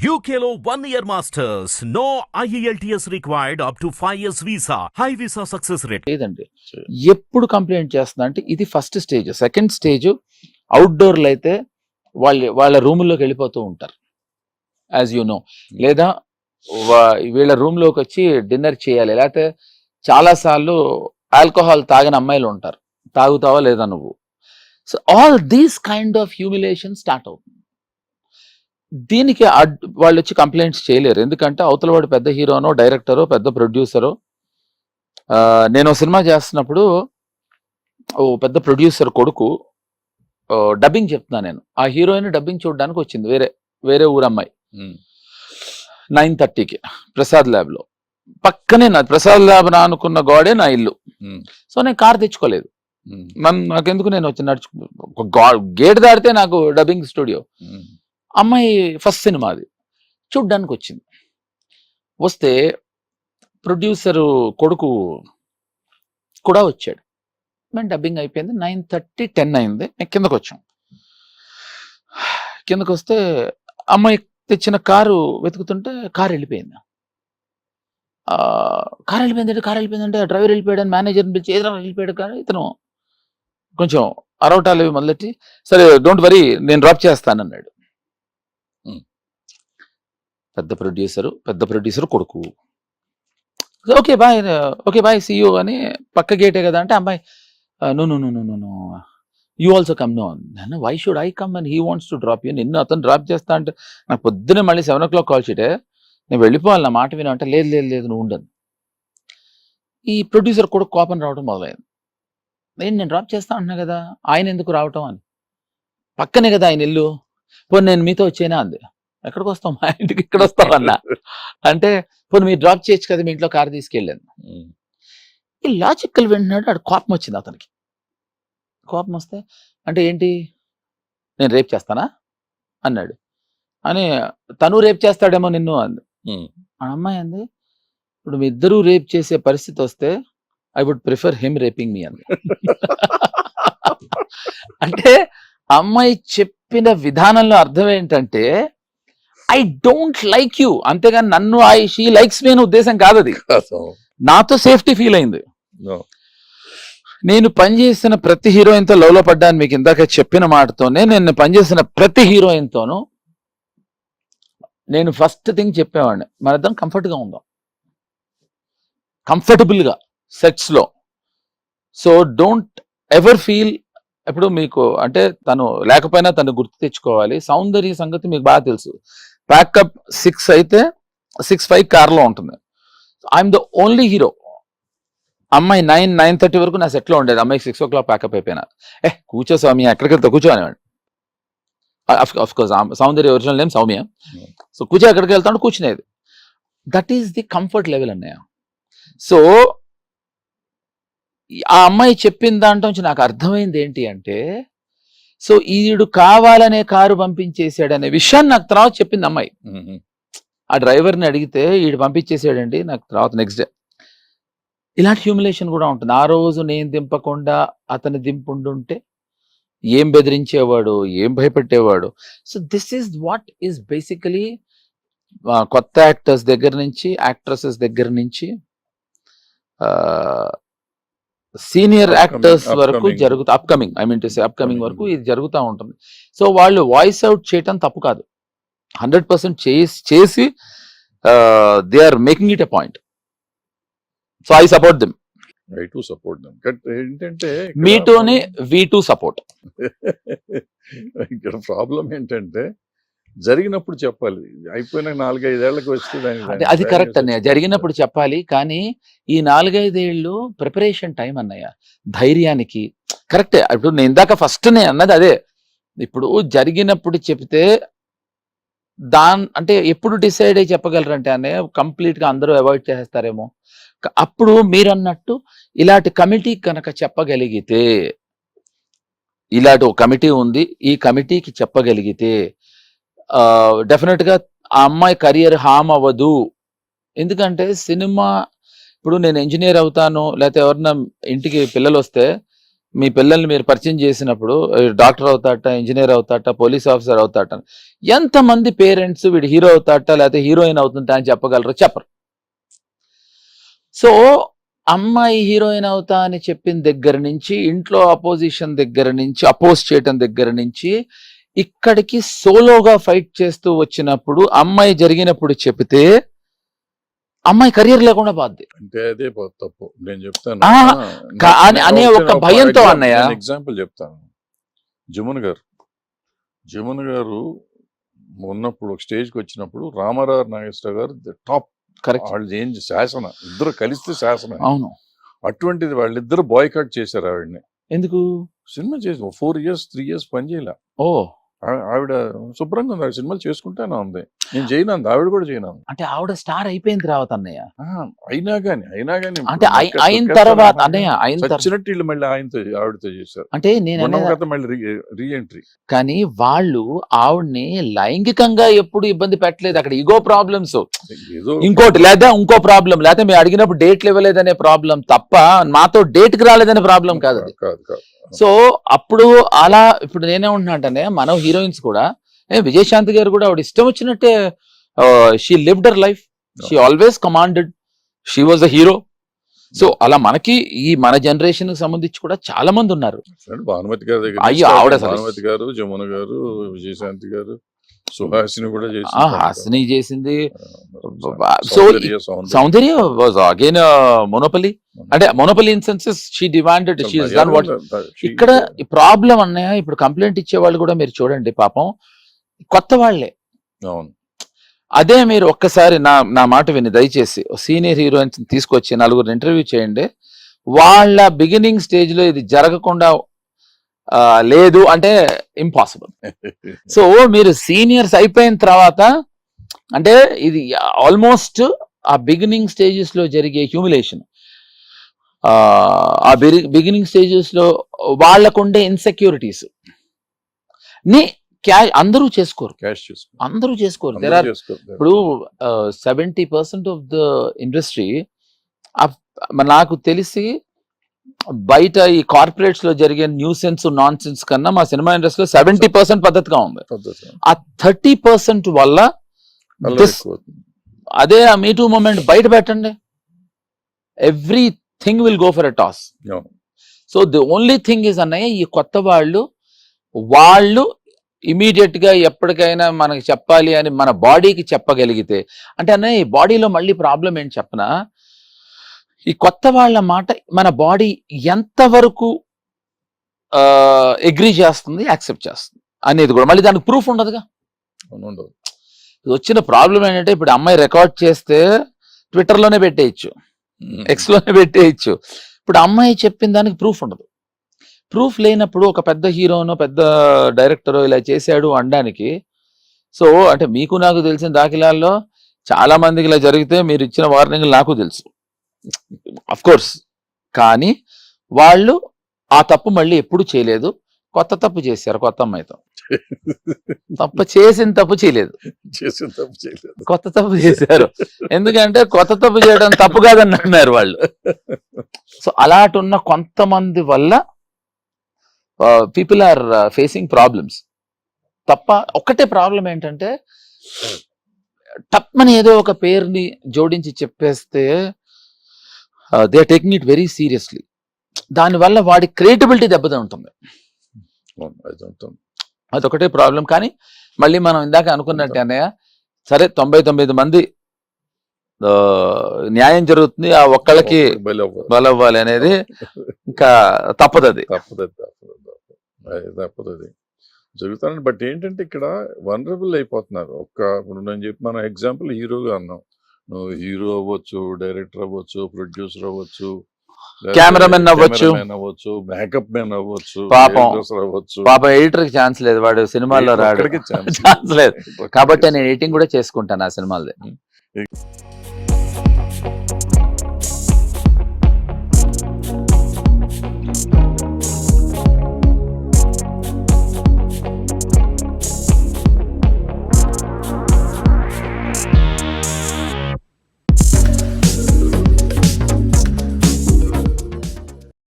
One year masters. No E IELTS required up to 5 years visa. High visa success rate. లేదండి. ఎప్పుడు complaint చేస్తున్నా అంటే ఇది first stage second stage అవుట్డోర్లో అయితే వాళ్ళ వాళ్ళ రూముల్లోకి వెళ్ళిపోతూ ఉంటారు. యాజ్ యు నో లేదా వీళ్ళ రూమ్లోకి వచ్చి డిన్నర్ చేయాలి. లేకపోతే చాలాసార్లు ఆల్కహాల్ తాగిన అమ్మాయిలు ఉంటారు. తాగుతావా లేదా నువ్వు? So all these kind of humiliation start అవుతుంది. దీనికి వాళ్ళు వచ్చి కంప్లైంట్స్ చేయలేరు. ఎందుకంటే అవతల వాడు పెద్ద హీరోనో డైరెక్టరో పెద్ద ప్రొడ్యూసరో నేను సినిమా చేస్తున్నప్పుడు ఓ పెద్ద ప్రొడ్యూసర్ కొడుకు డబ్బింగ్ చెప్తున్నా నేను. ఆ హీరోయిన్ డబ్బింగ్ చూడడానికి వచ్చింది. వేరే వేరే ఊరు అమ్మాయి నైన్ థర్టీకి ప్రసాద్ ల్యాబ్లో పక్కనే నా ప్రసాద్ ల్యాబ్ నా అనుకున్న గోడే నా ఇల్లు. సో నేను కార్ తెచ్చుకోలేదు. నన్ను నాకెందుకు నేను వచ్చి నడుచు గేట్ దాటితే నాకు డబ్బింగ్ స్టూడియో. అమ్మాయి ఫస్ట్ సినిమా అది. చూడ్డానికి వచ్చింది వస్తే ప్రొడ్యూసరు కొడుకు కూడా వచ్చాడు. మేము డబ్బింగ్ అయిపోయింది. నైన్ థర్టీ టెన్ అయింది. మేము కిందకు వచ్చాం కిందకు వస్తే అమ్మాయి తెచ్చిన కారు వెతుకుతుంటే కారు వెళ్ళిపోయింది. కారు వెళ్ళిపోయిందంటే కారు వెళ్ళిపోయిందంటే డ్రైవర్ వెళ్ళిపోయాడు మేనేజర్ని పిలిచి ఏదో వెళ్ళిపోయాడు కానీ ఇతను కొంచెం అరవటాలు అవి మొదలెట్టి సరే డోంట్ వరీ నేను డ్రాప్ చేస్తానన్నాడు. పెద్ద ప్రొడ్యూసరు పెద్ద ప్రొడ్యూసర్ కొడుకు. Okay bye okay bye see you అని పక్క గేటే కదా అంటే అమ్మాయి no no no no no no you also come no నన్ను why should I come and he wants to drop you నిన్ను అతను డ్రాప్ చేస్తా అంటే నాకు పొద్దున్నే మళ్ళీ సెవెన్ ఓ క్లాక్ కాల్ షీటే నేను వెళ్ళిపోవాలి నా మాట వినా అంటే లేదు లేదు లేదు నువ్వు ఉండదు. ఈ ప్రొడ్యూసర్ కూడా కోపం రావడం మొదలైంది. నేను నేను డ్రాప్ చేస్తా అంటున్నా కదా ఆయన ఎందుకు రావటం అని? పక్కనే కదా ఆయన ఇల్లు. పోనీ నేను మీతో వచ్చేనా? అంది. ఎక్కడికి వస్తాం మా ఇంటికి ఇక్కడ వస్తాం అన్న అంటే పోనీ మీరు డ్రాప్ చేయొచ్చు కదా మీ ఇంట్లో కారు తీసుకెళ్ళాను. ఈ లాజికల్ వింటున్నాడు ఆడు కోపం వచ్చింది అతనికి. కోపం వస్తే అంటే ఏంటి? నేను రేప్ చేస్తానా? అన్నాడు. అని తను రేప్ చేస్తాడేమో నిన్ను అంది. ఆ అమ్మాయి అంది ఇప్పుడు మీ ఇద్దరూ రేప్ చేసే పరిస్థితి వస్తే I would prefer him raping me అంది. అంటే అమ్మాయి చెప్పిన విధానంలో అర్థం ఏంటంటే ఐ డోంట్ లైక్ యూ అంతేగాని నన్ను ఐ షీ లైక్స్ మీ అనే ఉద్దేశం కాదు అది. నాతో సేఫ్టీ ఫీల్ అయింది. నేను పనిచేసిన ప్రతి హీరోయిన్తో లవ్లో పడ్డాను. మీకు ఇందాక చెప్పిన మాటతోనే నేను పనిచేసిన ప్రతి హీరోయిన్తోనూ నేను ఫస్ట్ థింగ్ చెప్పేవాడిని. మన ఇద్దరం కంఫర్ట్గా ఉందాం. కంఫర్టబుల్గా సెట్స్లో సో డోంట్ ఎవర్ ఫీల్ ఇప్పుడు మీకు అంటే తను లేకపోయినా తను గుర్తు తెచ్చుకోవాలి. సౌందర్య సంగతి మీకు బాగా తెలుసు. ప్యాకప్ సిక్స్ అయితే సిక్స్ ఫైవ్ కార్లో ఉంటుంది. ఐఎమ్ ద ఓన్లీ హీరో అమ్మాయి నైన్ నైన్ థర్టీ వరకు నా సెట్లో ఉండేది. అమ్మాయి సిక్స్ ఓ క్లాక్ ప్యాకప్ అయిపోయినా. ఏ కూర్చో సౌమ్య ఎక్కడికెళ్తా కూర్చో అనేవాడు of course Soundarya original name Soumya. So కూర్చో ఎక్కడికి వెళ్తాడు కూర్చునేది. That is the comfort level అన్నయ్య. సో ఆ అమ్మాయి చెప్పిన దాంట్లో నుంచి నాకు అర్థమైంది ఏంటి అంటే సో ఈడు కావాలనే కారు పంపించేసాడనే విషయాన్ని నాకు తర్వాత చెప్పింది అమ్మాయి. ఆ డ్రైవర్ని అడిగితే ఈడు పంపించేసాడండి నాకు తర్వాత నెక్స్ట్ డే ఇలాంటి హ్యూమిలేషన్ కూడా ఉంటుంది. ఆ రోజు నేను దింపకుండా అతను దింపుండుంటే ఏం బెదిరించేవాడు ఏం భయపెట్టేవాడు? So this is what is basically కొత్త యాక్టర్స్ దగ్గర నుంచి యాక్ట్రసెస్ దగ్గర నుంచి సీనియర్ యాక్టర్స్ వరకు. జరుగుతా upcoming I mean to say upcoming. వరకు ఇది జరుగుతూ ఉంటుంది. సో వాళ్ళు వాయిస్ అవుట్ చేయటం తప్పు కాదు. హండ్రెడ్ పర్సెంట్ చేసి they are making it a point so I support them I too support them but ఏంటంటే ఇక్కడ మీ టూని వి టూ సపోర్ట్ ఇక్కడ ప్రాబ్లం ఏంటంటే జరిగినప్పుడు చెప్పాలి. అయిపోయిన నాలుగైదేళ్ళకు వస్తే దానికి అంటే అది కరెక్ట్ అన్నయ్య. జరిగినప్పుడు చెప్పాలి కానీ ఈ నాలుగైదేళ్ళు ప్రిపరేషన్ టైం అన్నయ్య. ధైర్యానికి. కరెక్టే. ఇప్పుడు నేను ఇందాక ఫస్ట్ నేను అన్నది అదే. ఇప్పుడు జరిగినప్పుడు చెప్తే దాన్ అంటే ఎప్పుడు డిసైడ్ అయ్యి చెప్పగలరంటే అన్నయ్య కంప్లీట్గా అందరూ అవాయిడ్ చేస్తారేమో క- అప్పుడు మీరు అన్నట్టు ఇలాంటి కమిటీ కనుక చెప్పగలిగితే ఇలాంటి ఒక కమిటీ ఉంది ఈ కమిటీకి చెప్పగలిగితే డెఫినెట్గా ఆ అమ్మాయి కెరియర్ హామ్ అవ్వదు. ఎందుకంటే సినిమా ఇప్పుడు నేను ఇంజనీర్ అవుతాను లేకపోతే ఎవరన్నా ఇంటికి పిల్లలు వస్తే మీ పిల్లల్ని మీరు పరిచయం చేసినప్పుడు డాక్టర్ అవుతాట ఇంజనీర్ అవుతాట పోలీస్ ఆఫీసర్ అవుతాట ఎంతమంది పేరెంట్స్ వీడు హీరో అవుతాట లేకపోతే హీరోయిన్ అవుతుంటా అని చెప్పగలరు చెప్పరు. సో అమ్మాయి హీరోయిన్ అవుతా అని చెప్పిన దగ్గర నుంచి ఇంట్లో అపోజిషన్ దగ్గర నుంచి అపోజ్ చేయటం దగ్గర నుంచి ఇక్కడికి సోలోగా ఫైట్ చేస్తూ వచ్చినప్పుడు అమ్మాయి జరిగినప్పుడు చెబితే అమ్మాయి కెరియర్ లేకుండా పోద్ది. అంటే అదే తప్పు. నేను చెప్తాను. కా- అనే- ఒక భయంతో అన్నయ్య. ఎగ్జాంపుల్ చెప్తాను. జమున గారు. జమున గారు ఉన్నప్పుడు ఒక స్టేజ్కి వచ్చినప్పుడు రామారావు నాగేశ్వర గారు టాప్. కరెక్ట్ వాళ్ళు ఏం శాసన. ఇద్దరు కలిస్తే శాసన. అవును. అటువంటిది వాళ్ళిద్దరు బాయ్కాట్ చేశారు ఆవిడని. ఎందుకు? సినిమా చేసి ఫోర్ ఇయర్స్ త్రీ ఇయర్స్ పని చేయలే. ఓ. ఆవిడ శుభ్రంగా ఉంది. సినిమాలు చేసుకుంటానే ఉంది. నేను చేయను ఆవిడ కూడా చేయను. అంటే ఆవిడ స్టార్ అయిపోయిన తర్వాత అన్నయ్య? అయినా గాని అయినా గాని అంటే అయిన తర్వాత. అన్నయ్య అయిన వీళ్ళు మళ్ళీ ఆయనతో ఆవిడతో చేశారు. అంటే నేను మళ్ళీ రీ ఎంట్రీ కానీ వాళ్ళు ఆవిడ్ని లైంగికంగా ఎప్పుడు ఇబ్బంది పెట్టలేదు. అక్కడ ఇగో ప్రాబ్లమ్స్. ఇంకోటి లేదా ఇంకో ప్రాబ్లం లేదా మేము అడిగినప్పుడు డేట్లు ఇవ్వలేదనే ప్రాబ్లం తప్ప మాతో డేట్కి రాలేదనే ప్రాబ్లం కాదు కాదు కాదు. సో అప్పుడు అలా ఇప్పుడు నేనేమంటున్నా అంటే మనం హీరోయిన్స్ కూడా విజయశాంతి గారు కూడా ఆవిడ ఇష్టం వచ్చినట్టే she lived life she always commanded she was the hero so అలా మనకి ఈ మన జనరేషన్కి సంబంధించి కూడా చాలా మంది ఉన్నారు. భానుమతి గారి దగ్గర అయ్యో, ఆవిడ భానుమతి గారు జమున గారు విజయశాంతి గారు సుహాసిని కూడా చేసి ఆ హాసిని చేసింది so Soundarya was again monopoly అంటే monopoly in senses she demanded she done what ఇక్కడ ప్రాబ్లం అన్నయ్య ఇప్పుడు కంప్లైంట్ ఇచ్చే వాళ్ళు కూడా మీరు చూడండి పాపం కొత్త వాళ్ళే. అవును. అదే మీరు ఒక్కసారి నా నా మాట విని దయచేసి సీనియర్ హీరోయిన్స్ తీసుకొచ్చి నలుగురు ఇంటర్వ్యూ చేయండి. వాళ్ళ బిగినింగ్ స్టేజ్లో ఇది జరగకుండా లేదు అంటే ఇంపాసిబుల్ సో మీరు సీనియర్స్ అయిపోయిన తర్వాత అంటే ఇది ఆల్మోస్ట్ ఆ బిగినింగ్ స్టేజెస్లో జరిగే హ్యూమిలేషన్ ఆ బిగినింగ్ స్టేజెస్లో వాళ్ళకుండే ఇన్సెక్యూరిటీస్ని క్యా అందరూ చేసుకోరు. క్యాష్ చేసుకో అందరూ చేసుకోరు. There are. ఇప్పుడు seventy percent of the industry నాకు తెలిసి బయట ఈ కార్పొరేట్స్లో జరిగే న్యూసెన్స్ నాన్ సెన్స్ కన్నా మా సినిమా ఇండస్ట్రీలో సెవెంటీ పర్సెంట్ పద్ధతిగా ఉంది. ఆ థర్టీ పర్సెంట్ వల్ల. అదే ఆ మీటూ మూమెంట్ బయట పెట్టండి everything will go for a toss. So the only thing is అన్నయ్య ఈ కొత్త వాళ్ళు వాళ్ళు ఇమీడియట్గా ఎప్పటికైనా మనకి చెప్పాలి అని మన బాడీకి చెప్పగలిగితే అంటే అన్నయ్య ఈ బాడీలో మళ్ళీ ప్రాబ్లం ఏంటి చెప్పనా ఈ కొత్త వాళ్ళ మాట మన బాడీ ఎంతవరకు అగ్రి చేస్తుంది యాక్సెప్ట్ చేస్తుంది అనేది కూడా. మళ్ళీ దానికి ప్రూఫ్ ఉండదుగా? ఉండదు. ఇది వచ్చిన ప్రాబ్లం ఏంటంటే ఇప్పుడు అమ్మాయి రికార్డ్ చేస్తే ట్విట్టర్లోనే పెట్టేయచ్చు ఎక్స్లోనే పెట్టేయచ్చు. ఇప్పుడు అమ్మాయి చెప్పిన దానికి ప్రూఫ్ ఉండదు. ప్రూఫ్ లేనప్పుడు ఒక పెద్ద హీరోనో పెద్ద డైరెక్టరో ఇలా చేశాడు అనడానికి సో అంటే మీకు నాకు తెలిసిన దాఖలాల్లో చాలా మందికి ఇలా జరిగితే మీరు ఇచ్చిన వార్నింగ్ నాకు తెలుసు. అఫ్ కోర్స్ కానీ వాళ్ళు ఆ తప్పు మళ్ళీ ఎప్పుడు చేయలేదు. కొత్త తప్పు చేశారు కొత్త అమ్మాయితో. తప్పు చేసిన తప్పు చేయలేదు. చేసిన తప్పు చేయలేదు. కొత్త తప్పు చేశారు. ఎందుకంటే కొత్త తప్పు చేయడం తప్పు కాదని అన్నారు వాళ్ళు. సో అలాంటి ఉన్న కొంతమంది వల్ల పీపుల్ ఆర్ ఫేసింగ్ ప్రాబ్లమ్స్ తప్ప ఒక్కటే ప్రాబ్లం ఏంటంటే టప్మని ఏదో ఒక పేరుని జోడించి చెప్పేస్తే they are taking it very seriously దానివల్ల వాడి క్రియేటిబిలిటీ దెబ్బతింటుంది. అదొకటే ప్రాబ్లం. కానీ మళ్ళీ మనం ఇందాక అనుకున్నట్టు అన్నయ్య సరే తొంభై తొమ్మిది మంది న్యాయం జరుగుతుంది. ఆ ఒక్కళ్ళకి. బలవ్వాలి అనేది ఇంకా తప్పదు అది తప్పదు అది, తప్పదు అది, తప్పదు. అది తప్పదు అది జరుగుతాను బట్ ఏంటంటే ఇక్కడ వనరబుల్ అయిపోతున్నారు. ఒక్క ఇప్పుడు నేను చెప్పి మన ఎగ్జాంపుల్ హీరోగా అన్నాం. నువ్వు హీరో అవ్వచ్చు డైరెక్టర్ అవ్వచ్చు ప్రొడ్యూసర్ అవ్వచ్చు Cameraman అవ్వచ్చు. అవ్వచ్చు మేకప్ మ్యాన్ అవ్వచ్చు పాపం. అవ్వచ్చు. పాప ఎడిటర్కి ఛాన్స్ లేదు వాడు సినిమాల్లో రాడు. ఛాన్స్ లేదు. కాబట్టి నేను ఎడిటింగ్ కూడా చేసుకుంటాను ఆ సినిమాలది.